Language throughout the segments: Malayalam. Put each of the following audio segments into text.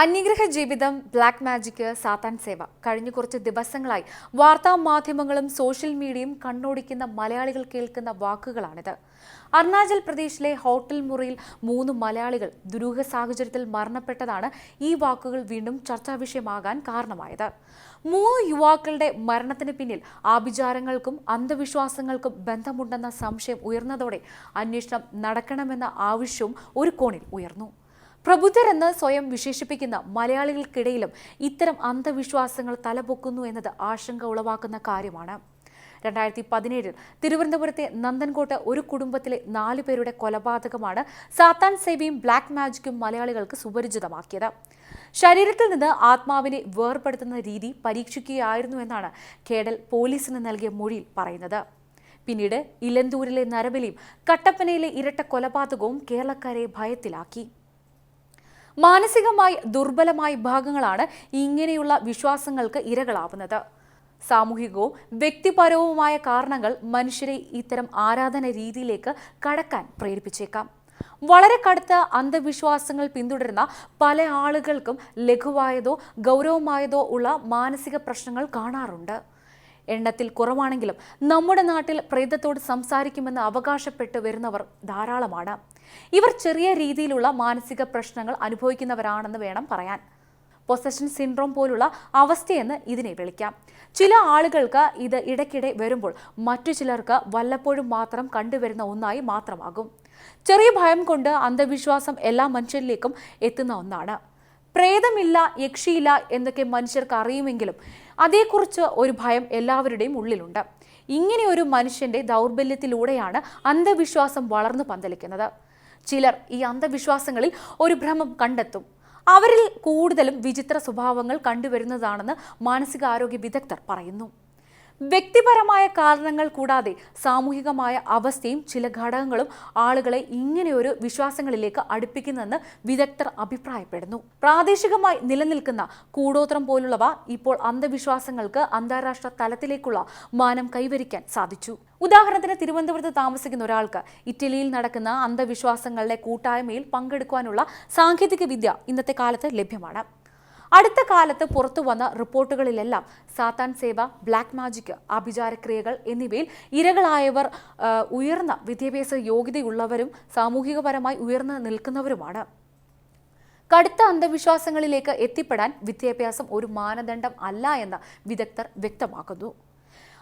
അന്യഗ്രഹ ജീവിതം ബ്ലാക്ക് മാജിക് സാത്താൻ സേവ. കഴിഞ്ഞ കുറച്ച് ദിവസങ്ങളായി വാർത്താ മാധ്യമങ്ങളും സോഷ്യൽ മീഡിയയും കണ്ണോടിക്കുന്ന മലയാളികൾ കേൾക്കുന്ന വാക്കുകളാണിത്. അരുണാചൽ പ്രദേശിലെ ഹോട്ടൽ മുറിയിൽ മൂന്ന് മലയാളികൾ ദുരൂഹ സാഹചര്യത്തിൽ മരണപ്പെട്ടതാണ് ഈ വാക്കുകൾ വീണ്ടും ചർച്ചാ വിഷയമാകാൻ കാരണമായത്. മൂന്ന് യുവാക്കളുടെ മരണത്തിന് പിന്നിൽ ആഭിചാരങ്ങൾക്കും അന്ധവിശ്വാസങ്ങൾക്കും ബന്ധമുണ്ടെന്ന സംശയം ഉയർന്നതോടെ അന്വേഷണം നടക്കണമെന്ന ആവശ്യവും ഒരു കോണിൽ ഉയർന്നു. പ്രബുദ്ധരെന്ന് സ്വയം വിശേഷിപ്പിക്കുന്ന മലയാളികൾക്കിടയിലും ഇത്തരം അന്ധവിശ്വാസങ്ങൾ തലപൊക്കുന്നു എന്നത് ആശങ്ക ഉളവാക്കുന്ന കാര്യമാണ്. രണ്ടായിരത്തി പതിനേഴിൽ തിരുവനന്തപുരത്തെ നന്ദൻകോട്ട് ഒരു കുടുംബത്തിലെ നാലു പേരുടെ കൊലപാതകമാണ് സാത്താൻ സേവയും ബ്ലാക്ക് മാജിക്കും മലയാളികൾക്ക് സുപരിചിതമാക്കിയത്. ശരീരത്തിൽ നിന്ന് ആത്മാവിനെ വേർപെടുത്തുന്ന രീതി പരീക്ഷിക്കുകയായിരുന്നു എന്നാണ് കേഡൽ പോലീസിന് നൽകിയ മൊഴിയിൽ പറയുന്നത്. പിന്നീട് ഇലന്തൂരിലെ നരബലിയും കട്ടപ്പനയിലെ ഇരട്ട കൊലപാതകവും കേരളക്കാരെ ഭയത്തിലാക്കി. മാനസികമായി ദുർബലമായ ഭാഗങ്ങളാണ് ഇങ്ങനെയുള്ള വിശ്വാസങ്ങൾക്ക് ഇരകളാവുന്നത്. സാമൂഹികവും വ്യക്തിപരവുമായ കാരണങ്ങൾ മനുഷ്യരെ ഇത്തരം ആരാധന രീതിയിലേക്ക് കടക്കാൻ പ്രേരിപ്പിച്ചേക്കാം. വളരെ കടുത്ത അന്ധവിശ്വാസങ്ങൾ പിന്തുടരുന്ന പല ആളുകൾക്കും ലഘുവായതോ ഗൗരവമായതോ ഉള്ള മാനസിക പ്രശ്നങ്ങൾ കാണാറുണ്ട്. എണ്ണത്തിൽ കുറവാണെങ്കിലും നമ്മുടെ നാട്ടിൽ പ്രേതത്തോട് സംസാരിക്കുമെന്ന് അവകാശപ്പെട്ട് വരുന്നവർ ധാരാളമാണ്. ഇവർ ചെറിയ രീതിയിലുള്ള മാനസിക പ്രശ്നങ്ങൾ അനുഭവിക്കുന്നവരാണെന്ന് വേണം പറയാൻ. പൊസഷൻ സിൻഡ്രോം പോലുള്ള അവസ്ഥയെന്ന് ഇതിനെ വിളിക്കാം. ചില ആളുകൾക്ക് ഇത് ഇടയ്ക്കിടെ വരുമ്പോൾ മറ്റു ചിലർക്ക് വല്ലപ്പോഴും മാത്രം കണ്ടുവരുന്ന ഒന്നായി മാത്രമാകും. ചെറിയ ഭയം കൊണ്ട് അന്ധവിശ്വാസം എല്ലാ മനുഷ്യരിലേക്കും എത്തുന്ന ഒന്നാണ്. പ്രേതമില്ല യക്ഷിയില്ല എന്നൊക്കെ മനുഷ്യർക്ക് അറിയുമെങ്കിലും അതേക്കുറിച്ച് ഒരു ഭയം എല്ലാവരുടെയും ഉള്ളിലുണ്ട്. ഇങ്ങനെ ഒരു മനുഷ്യന്റെ ദൗർബല്യത്തിലൂടെയാണ് അന്ധവിശ്വാസം വളർന്നു പന്തലിക്കുന്നത്. ചിലർ ഈ അന്ധവിശ്വാസങ്ങളിൽ ഒരു ഭ്രമം കണ്ടെത്തും. അവരിൽ കൂടുതലും വിചിത്ര സ്വഭാവങ്ങൾ കണ്ടുവരുന്നതാണെന്ന് മാനസികാരോഗ്യ വിദഗ്ധർ പറയുന്നു. വ്യക്തിപരമായ കാരണങ്ങൾ കൂടാതെ സാമൂഹികമായ അവസ്ഥയും ചില ഘടകങ്ങളും ആളുകളെ ഇങ്ങനെയൊരു വിശ്വാസങ്ങളിലേക്ക് അടുപ്പിക്കുന്നെന്ന് വിദഗ്ധർ അഭിപ്രായപ്പെടുന്നു. പ്രാദേശികമായി നിലനിൽക്കുന്ന കൂടോത്രം പോലുള്ളവ ഇപ്പോൾ അന്ധവിശ്വാസങ്ങൾക്ക് അന്താരാഷ്ട്ര തലത്തിലേക്കുള്ള മാനം കൈവരിക്കാൻ സാധിച്ചു. ഉദാഹരണത്തിന് തിരുവനന്തപുരത്ത് താമസിക്കുന്ന ഒരാൾക്ക് ഇറ്റലിയിൽ നടക്കുന്ന അന്ധവിശ്വാസങ്ങളുടെ കൂട്ടായ്മയിൽ പങ്കെടുക്കുവാനുള്ള സാങ്കേതിക വിദ്യ ഇന്നത്തെ കാലത്ത് ലഭ്യമാണ്. അടുത്ത കാലത്ത് പുറത്തു വന്ന റിപ്പോർട്ടുകളിലെല്ലാം സാത്താൻ സേവ ബ്ലാക്ക് മാജിക് ആഭിചാരക്രിയകൾ എന്നിവയിൽ ഇരകളായവർ ഉയർന്ന വിദ്യാഭ്യാസ യോഗ്യതയുള്ളവരും സാമൂഹികപരമായി ഉയർന്നു നിൽക്കുന്നവരുമാണ്. കടുത്ത അന്ധവിശ്വാസങ്ങളിലേക്ക് എത്തിപ്പെടാൻ വിദ്യാഭ്യാസം ഒരു മാനദണ്ഡം അല്ല എന്ന് വിദഗ്ധർ വ്യക്തമാക്കുന്നു.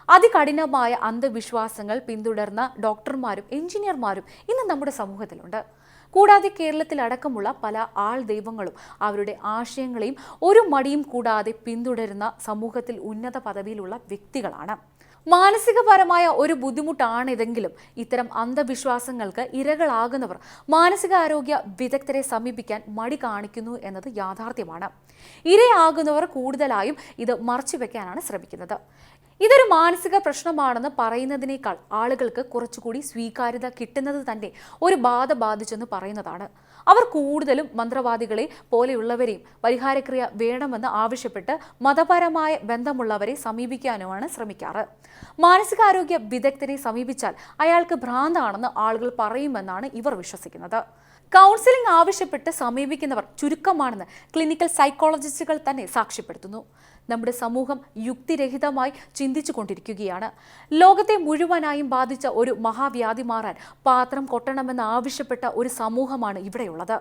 അതികഠിനമായ അന്ധവിശ്വാസങ്ങൾ പിന്തുടർന്ന ഡോക്ടർമാരും എഞ്ചിനീയർമാരും ഇന്ന് നമ്മുടെ സമൂഹത്തിലുണ്ട്. കൂടാതെ കേരളത്തിലടക്കമുള്ള പല ആൾ ദൈവങ്ങളും അവരുടെ ആശയങ്ങളെയും ഒരു മടിയും കൂടാതെ പിന്തുടരുന്ന സമൂഹത്തിൽ ഉന്നത പദവിയിലുള്ള വ്യക്തികളാണ്. മാനസികപരമായ ഒരു ബുദ്ധിമുട്ടാണിതെങ്കിലും ഇത്തരം അന്ധവിശ്വാസങ്ങൾക്ക് ഇരകളാകുന്നവർ മാനസികാരോഗ്യ വിദഗ്ധരെ സമീപിക്കാൻ മടി കാണിക്കുന്നു എന്നത് യാഥാർത്ഥ്യമാണ്. ഇരയാകുന്നവർ കൂടുതലായും ഇത് മറച്ചുവെക്കാനാണ് ശ്രമിക്കുന്നത്. ഇതൊരു മാനസിക പ്രശ്നമാണെന്ന് പറയുന്നതിനേക്കാൾ ആളുകൾക്ക് കുറച്ചുകൂടി സ്വീകാര്യത കിട്ടുന്നത് തന്നെ ഒരു ബാധ ബാധിച്ചെന്ന് പറയുന്നതാണ്. അവർ കൂടുതലും മന്ത്രവാദികളെ പോലെയുള്ളവരെയും പരിഹാരക്രിയ വേണമെന്ന് ആവശ്യപ്പെട്ട് മതപരമായ ബന്ധമുള്ളവരെ സമീപിക്കാനുമാണ് ശ്രമിക്കാറ്. മാനസികാരോഗ്യ വിദഗ്ധരെ സമീപിച്ചാൽ അയാൾക്ക് ഭ്രാന്താണെന്ന് ആളുകൾ പറയുമെന്നാണ് ഇവർ വിശ്വസിക്കുന്നത്. കൗൺസിലിംഗ് ആവശ്യപ്പെട്ട് സമീപിക്കുന്നവർ ചുരുക്കമാണെന്ന് ക്ലിനിക്കൽ സൈക്കോളജിസ്റ്റുകൾ തന്നെ സാക്ഷ്യപ്പെടുത്തുന്നു. നമ്മുടെ സമൂഹം യുക്തിരഹിതമായി ചിന്തിച്ചു കൊണ്ടിരിക്കുകയാണ് ലോകത്തെ മുഴുവനായും ബാധിച്ച ഒരു മഹാവ്യാധി മാറാൻ പാത്രം കൊട്ടണമെന്ന് ആവശ്യപ്പെട്ട ഒരു സമൂഹമാണ് ഇവിടെയുള്ളത്.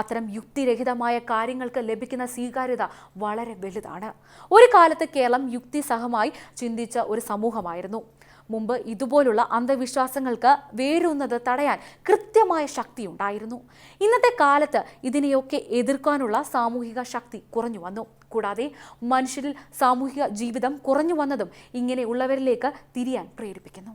അത്തരം യുക്തിരഹിതമായ കാര്യങ്ങൾക്ക് ലഭിക്കുന്ന സ്വീകാര്യത വളരെ വലുതാണ്. ഒരു കാലത്ത് കേരളം യുക്തിസഹമായി ചിന്തിച്ച ഒരു സമൂഹമായിരുന്നു. മുമ്പ് ഇതുപോലുള്ള അന്ധവിശ്വാസങ്ങൾക്ക് വേരുന്നത് തടയാൻ കൃത്യമായ ശക്തി ഉണ്ടായിരുന്നു ഇന്നത്തെ കാലത്ത് ഇതിനെയൊക്കെ എതിർക്കാനുള്ള സാമൂഹിക ശക്തി കുറഞ്ഞു വന്നു. കൂടാതെ മനുഷ്യരിൽ സാമൂഹിക ജീവിതം കുറഞ്ഞു വന്നതും ഇങ്ങനെയുള്ളവരിലേക്ക് തിരിയാൻ പ്രേരിപ്പിക്കുന്നു.